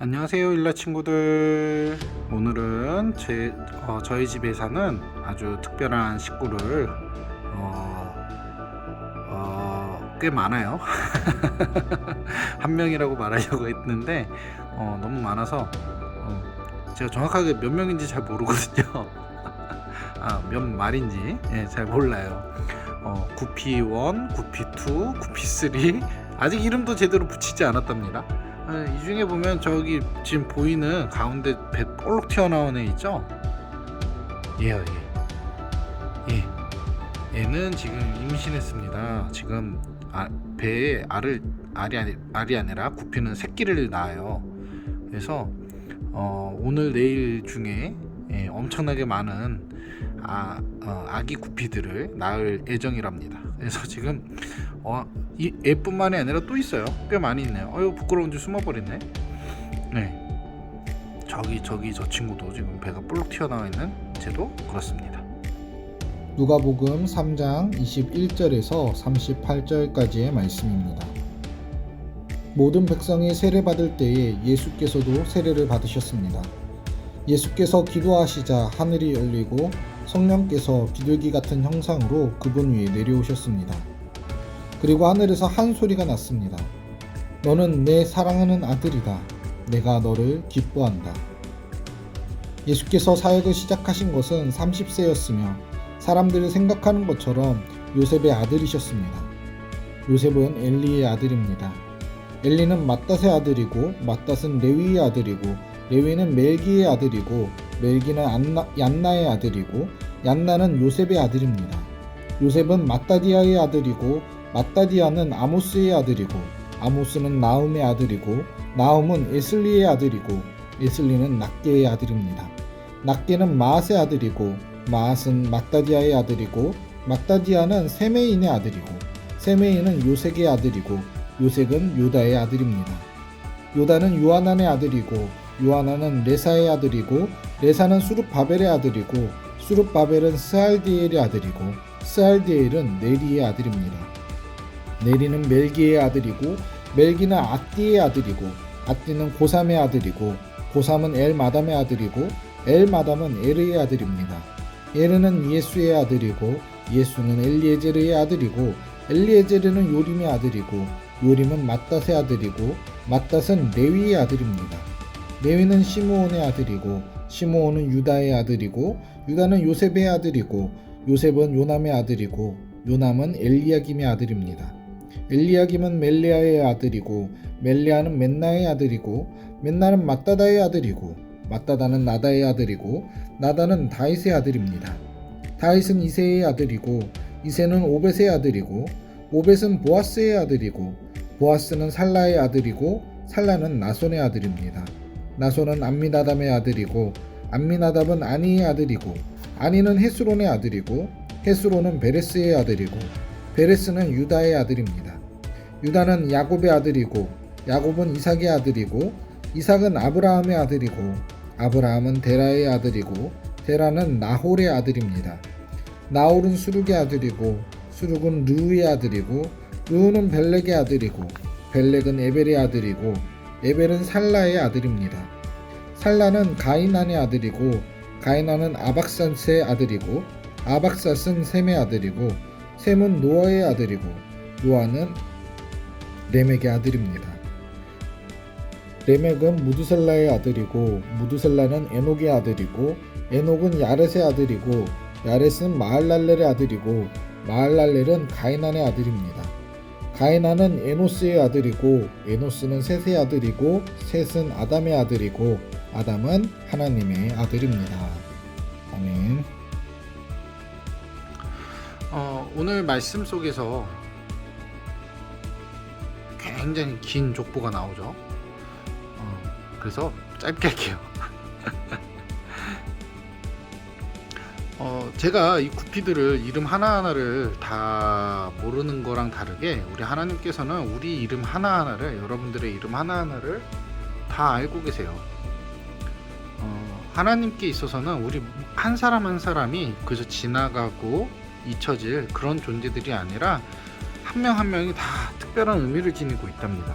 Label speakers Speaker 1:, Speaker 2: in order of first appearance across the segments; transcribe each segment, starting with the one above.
Speaker 1: 안녕하세요 일라 친구들. 오늘은 제, 어, 저희 집에 사는 아주 특별한 식구를 어, 어, 꽤 많아요. 한 명이라고 말하려고 했는데 어, 너무 많아서 어, 제가 정확하게 몇 명인지 잘 모르거든요. 아, 몇 말인지 예, 잘 몰라요. 어, 구피1, 구피2, 구피3 아직 이름도 제대로 붙이지 않았답니다 아, 이 중에 보면 저기 지금 보이는 가운데 배 볼록 튀어나온 애 있죠? 얘요 얘. 얘. 얘는 지금 임신했습니다. 지금 아, 배에 알을 알이 아니, 알이 아니라 구피는 새끼를 낳아요. 그래서 어, 오늘 내일 중에 예, 엄청나게 많은 아, 어, 아기 구피들을 낳을 예정이랍니다. 그래서 지금 어, 이 애뿐만이 아니라 또 있어요. 꽤 많이 있네요. 어유 부끄러운지 숨어버렸네. 네. 저기 저기 저 친구도 지금 배가 볼록 튀어나와 있는 쟤도 그렇습니다.
Speaker 2: 누가복음 3장 21절에서 38절까지의 말씀입니다. 모든 백성이 세례 받을 때에 예수께서도 세례를 받으셨습니다. 예수께서 기도하시자 하늘이 열리고 성령께서 비둘기 같은 형상으로 그분 위에 내려오셨습니다. 그리고 하늘에서 한 소리가 났습니다. 너는 내 사랑하는 아들이다. 내가 너를 기뻐한다. 예수께서 사역을 시작하신 것은 30세였으며 사람들이 생각하는 것처럼 요셉의 아들이셨습니다. 요셉은 엘리의 아들입니다. 엘리는 마따의 아들이고 마따은 레위의 아들이고 레위는 멜기의 아들이고 멜기는 안나, 얀나의 아들이고 얀나는 요셉의 아들입니다. 요셉은 마따디아의 아들이고 마따디아는 아모스의 아들이고 아모스는 나움의 아들이고 나움은 에슬리의 아들이고 에슬리는 낫게의 아들입니다. 낫게는 마앗의 아들이고 마앗은 마따디아의 아들이고 마따디아는 세메인의 아들이고 세메인은 요색의 아들이고 요색은 요다의 아들입니다. 요다는 요하난의 아들이고 요하난은 레사의 아들이고 레사는 수룹바벨의 아들이고 수룹바벨은 스알디엘의 아들이고 스알디엘은 네리의 아들입니다. 네리는 멜기의 아들이고 멜기는 아띠의 아들이고 아띠는 고삼의 아들이고 고삼은 엘마담의 아들이고 엘마담은 에르의 아들입니다. 에르는 예수의 아들이고 예수는 엘리에제르의 아들이고 엘리에제르는 요림의 아들이고 요림은 마따의 아들이고 마따은 레위의 아들입니다. 레위는 시므온의 아들이고 시므온은 유다의 아들이고 유다는 요셉의 아들이고 요셉은 요남의 아들이고 요남은 엘리야김의 아들입니다. 엘리야김은 멜레아의 아들이고 멜레아는 맨나의 아들이고 맨나는 마따다의 아들이고 마따다는 나다의 아들이고 나다는 다윗의 아들입니다. 다윗은 이세의 아들이고 이세는 오벳의 아들이고 오벳은 보아스의 아들이고 보아스는 살라의 아들이고 살라는 나손의 아들입니다. 나손은 암미나담의 아들이고 암미나담은 아니의 아들이고 아니는 헤스론의 아들이고 헤스론은 베레스의 아들이고 베레스는 유다의 아들입니다. 유다는 야곱의 아들이고 야곱은 이삭의 아들이고 이삭은 아브라함의 아들이고 아브라함은 데라의 아들이고 데라는 나홀의 아들입니다. 나홀은 수룩의 아들이고 수룩은 르우의 아들이고 르우는 벨렉의 아들이고 벨렉은 에벨의 아들이고 에벨은 살라의 아들입니다. 살라는 가이난의 아들이고 가이난은 아박산스의 아들이고 아박삿은 셈의 아들이고 셈은 노아의 아들이고 노아는 레멕의 아들입니다. 레멕은 무두셀라의 아들이고 무두셀라는 에녹의 아들이고 에녹은 야렛의 아들이고 야렛은 마할랄렐의 아들이고 마할랄렐은 가이난의 아들입니다. 가이난은 에노스의 아들이고 에노스는 셋의 아들이고 셋은 아담의 아들이고 아담은 하나님의 아들입니다. 아멘.
Speaker 1: 어, 오늘 말씀 속에서 굉장히 긴 족보가 나오죠. 어, 그래서 짧게 할게요. 어, 제가 이 구피들을 이름 하나하나를 다 모르는 거랑 다르게 우리 하나님께서는 우리 이름 하나하나를 여러분들의 이름 하나하나를 다 알고 계세요. 어, 하나님께 있어서는 우리 한 사람 한 사람이 그저 지나가고 잊혀질 그런 존재들이 아니라 한 명한 명이 다 특별한 의미를 지니고 있답니다.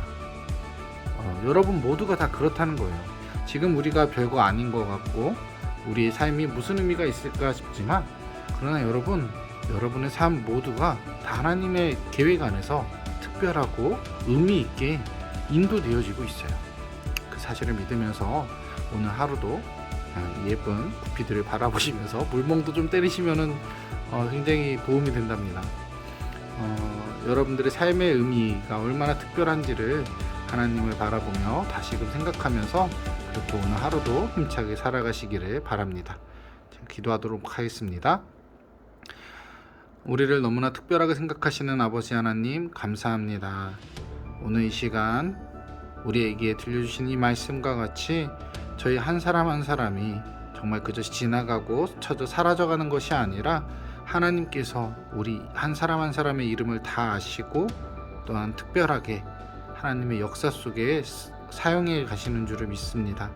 Speaker 1: 어, 여러분 모두가 다 그렇다는 거예요. 지금 우리가 별거 아닌 것 같고 우리의 삶이 무슨 의미가 있을까 싶지만 그러나 여러분 여러분의 삶 모두가 다 하나님의 계획 안에서 특별하고 의미 있게 인도되어지고 있어요. 그 사실을 믿으면서 오늘 하루도 아, 예쁜 구피들을 바라보시면서 물멍도 좀 때리시면은 어, 굉장히 도움이 된답니다. 어, 여러분들의 삶의 의미가 얼마나 특별한지를 하나님을 바라보며 다시금 생각하면서 그렇게 오늘 하루도 힘차게 살아가시기를 바랍니다. 자, 기도하도록 하겠습니다. 우리를 너무나 특별하게 생각하시는 아버지 하나님 감사합니다. 오늘 이 시간 우리에게 들려주신 이 말씀과 같이 저희 한 사람 한 사람이 정말 그저 지나가고 쳐져 사라져가는 것이 아니라 하나님께서 우리 한 사람 한 사람의 이름을 다 아시고 또한 특별하게 하나님의 역사 속에 스- 사용해 가시는 줄을 믿습니다.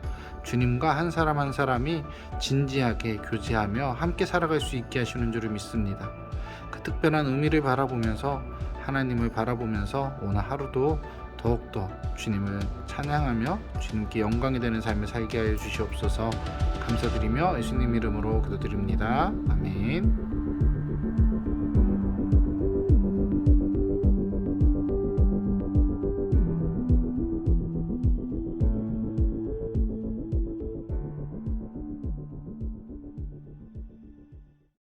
Speaker 1: 주님과 한 사람 한 사람이 진지하게 교제하며 함께 살아갈 수 있게 하시는 줄을 믿습니다. 그 특별한 의미를 바라보면서 하나님을 바라보면서 오늘 하루도 더욱더 주님을 찬양하며 주님께 영광이 되는 삶을 살게 하여 주시옵소서 감사드리며 예수님 이름으로 기도드립니다. 아멘.